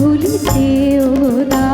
ভুলিতেও না